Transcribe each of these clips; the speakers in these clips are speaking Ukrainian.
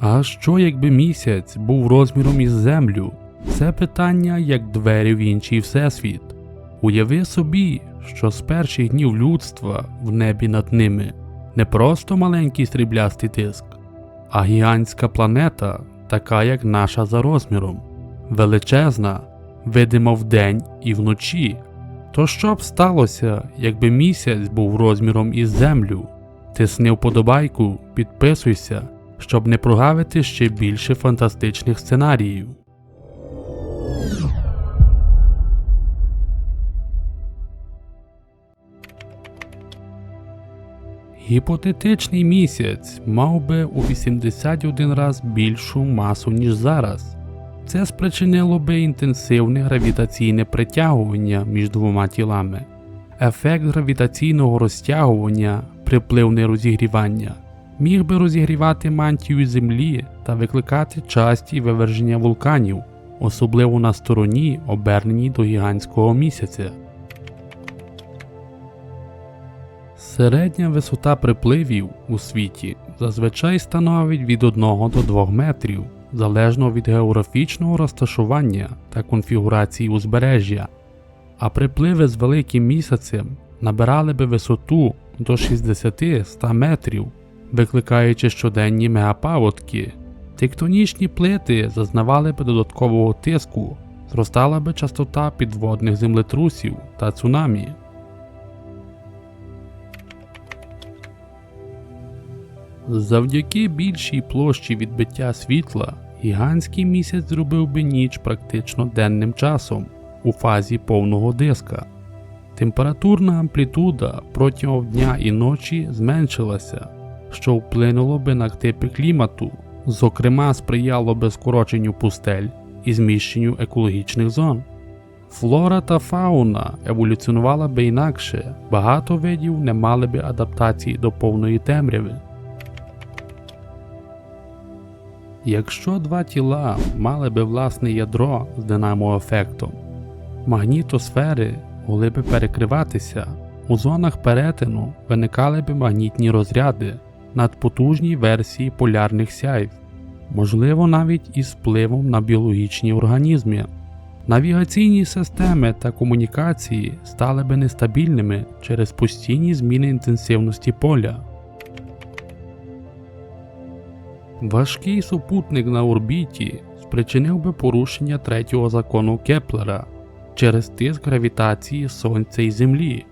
А що якби місяць був розміром із землю? Це питання як двері в інший всесвіт. Уяви собі, що з перших днів людства в небі над ними не просто маленький сріблястий диск, а гігантська планета, така як наша за розміром, величезна, видима вдень і вночі. То що б сталося, якби місяць був розміром із землю? Тисни вподобайку, підписуйся, щоб не прогавити ще більше фантастичних сценаріїв. Гіпотетичний місяць мав би у 81 раз більшу масу, ніж зараз. Це спричинило би інтенсивне гравітаційне притягування між двома тілами. Ефект гравітаційного розтягування, припливне розігрівання, міг би розігрівати мантію Землі та викликати часті виверження вулканів, особливо на стороні, оберненій до гігантського місяця. Середня висота припливів у світі зазвичай становить від 1 до 2 метрів, залежно від географічного розташування та конфігурації узбережжя, а припливи з великим місяцем набирали би висоту до 60-100 метрів, викликаючи щоденні мегапаводки. Тектонічні плити зазнавали би додаткового тиску, зростала би частота підводних землетрусів та цунамі. Завдяки більшій площі відбиття світла, гігантський місяць зробив би ніч практично денним часом у фазі повного диска. Температурна амплітуда протягом дня і ночі зменшилася, що вплинуло би на типи клімату, зокрема сприяло би скороченню пустель і зміщенню екологічних зон. Флора та фауна еволюціонувала би інакше, багато видів не мали би адаптації до повної темряви. Якщо два тіла мали би власне ядро з динамоефектом, магнітосфери могли би перекриватися, у зонах перетину виникали би магнітні розряди, надпотужні версії полярних сяйв, можливо навіть із впливом на біологічні організми. Навігаційні системи та комунікації стали би нестабільними через постійні зміни інтенсивності поля. Важкий супутник на орбіті спричинив би порушення третього закону Кеплера через тиск гравітації Сонця і Землі.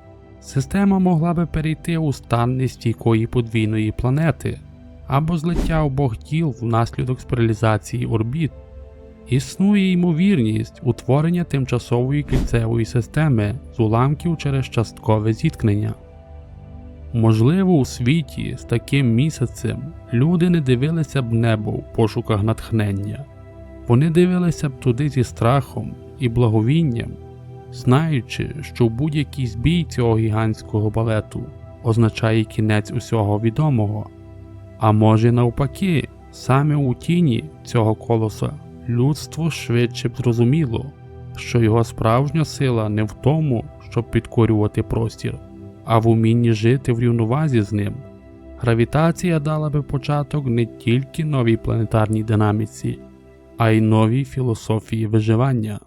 Система могла би перейти у стан нестійкої подвійної планети або злиття обох тіл внаслідок спіралізації орбіт. Існує ймовірність утворення тимчасової кільцевої системи з уламків через часткове зіткнення. Можливо, у світі з таким місяцем люди не дивилися б небо в пошуках натхнення, вони дивилися б туди зі страхом і благовінням, знаючи, що будь-який збій цього гігантського балету означає кінець усього відомого. А може, навпаки, саме у тіні цього колоса людство швидше б зрозуміло, що його справжня сила не в тому, щоб підкорювати простір а в умінні жити в рівновазі з ним. Гравітація дала би початок не тільки новій планетарній динаміці, а й новій філософії виживання.